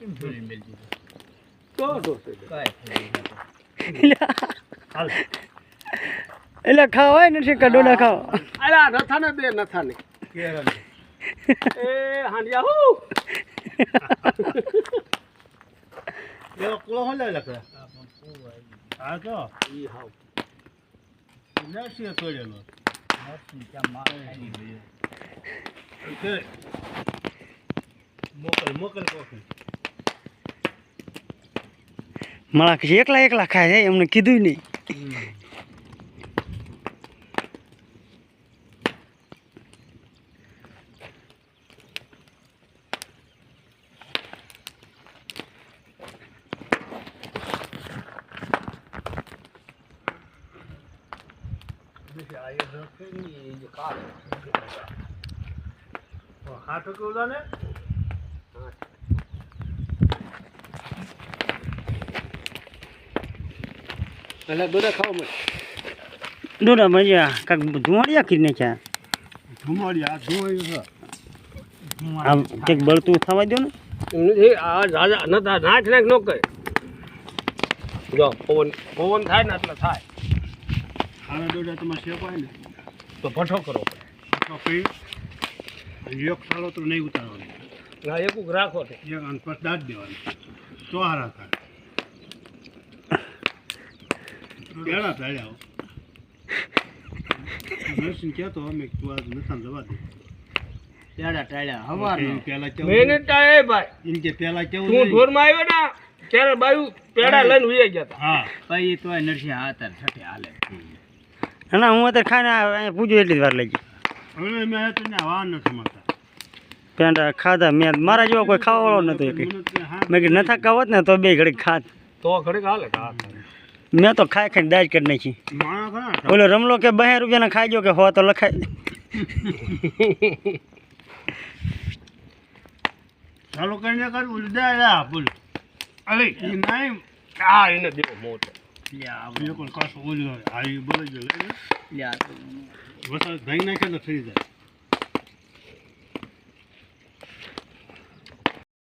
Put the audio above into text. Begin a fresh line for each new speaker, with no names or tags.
કેમ છોડીને મેલી દીધો?
તો
થઈ ગયું.
હાલ
એટલે ખાવાય નથી કે ડોડા ખાવ
અલા નથાને દે નથાને
કેળાને.
એ હાંડિયા હું
એવો કુળો હોય લે લકડા
આ પણ ફૂલ આવી ગયું.
હા તો
ઈ હાવ
નરસિંહ તોડેલો
મરચું ત્યાં માર ખાઈ ગયું.
કે મોકલ મોકલ કોફી
મારા કે એકલા એકલા ખાય છે એમને કીધું નહીં.
હાથ કેવું ને
એટલે દોડા ખાવા મળે.
દોડા મજા કાંક ધુમાડિયા કરી નાખ્યા.
ધુમાડિયા આ ધુમાડી છે.
આમ કંઈક બળતું થવા દો ને.
આ નતા નાખ નાખ નો કહે જો પવન પવન થાય ને એટલે થાય.
ખાના દોડા તમારે શેપાય ને.
તો ભઠ્ઠો કરો
તો કઈ એક તો નહીં ઉતારવાનો.
ના એક રાખો તે.
એક દાટ દેવાનું. તો હારા થાય. કેળા તાળ્યા નરસિંહ કહેતો અમે તું આજ નથાને જવા દે.
પેડા ટાળ્યા હવારનો.
પેલા કેવું
મેને ટાળે ભાઈ.
ઇન કે પેલા કેવું
તું ઢોરમાં આવ્યો ના ત્યારે બાયુ પેડા લઈને ઉઈ ગયા હતા.
હા.
પછી તોય નરસિંહ હાથર છઠે હાલે.
ના હું અત્યારે ખાઈને અહીંયા પૂછ્યું એટલી જ વાર લઈ ગઈ
હવે મેં તને વાર નથી મળતા.
પેંડા ખાધા મેં મારા જેવો કોઈ ખાવાવાળો નતો એક
તો હા
મેં કીધું નથા ખાવત ને તો બે ઘડીક ખાત.
તો ઘડીક હાલે હા
મેં તો ખાઈ ખાઈને દાજ કરી નાખી. ઓલો રમલો કે બે રૂપિયાના ખાઈ ગયો કે હો તો લખાય.
ચાલો કરીને કર ઉલડા યા બોલ. અરે નહીં
હા એને દેવો મોટો.
એ કોઈ કશું ઓલું આ એ બોલે જો લે.
લ્યા
વરસાદ ભાઈ નાખે તો થઈ જાય.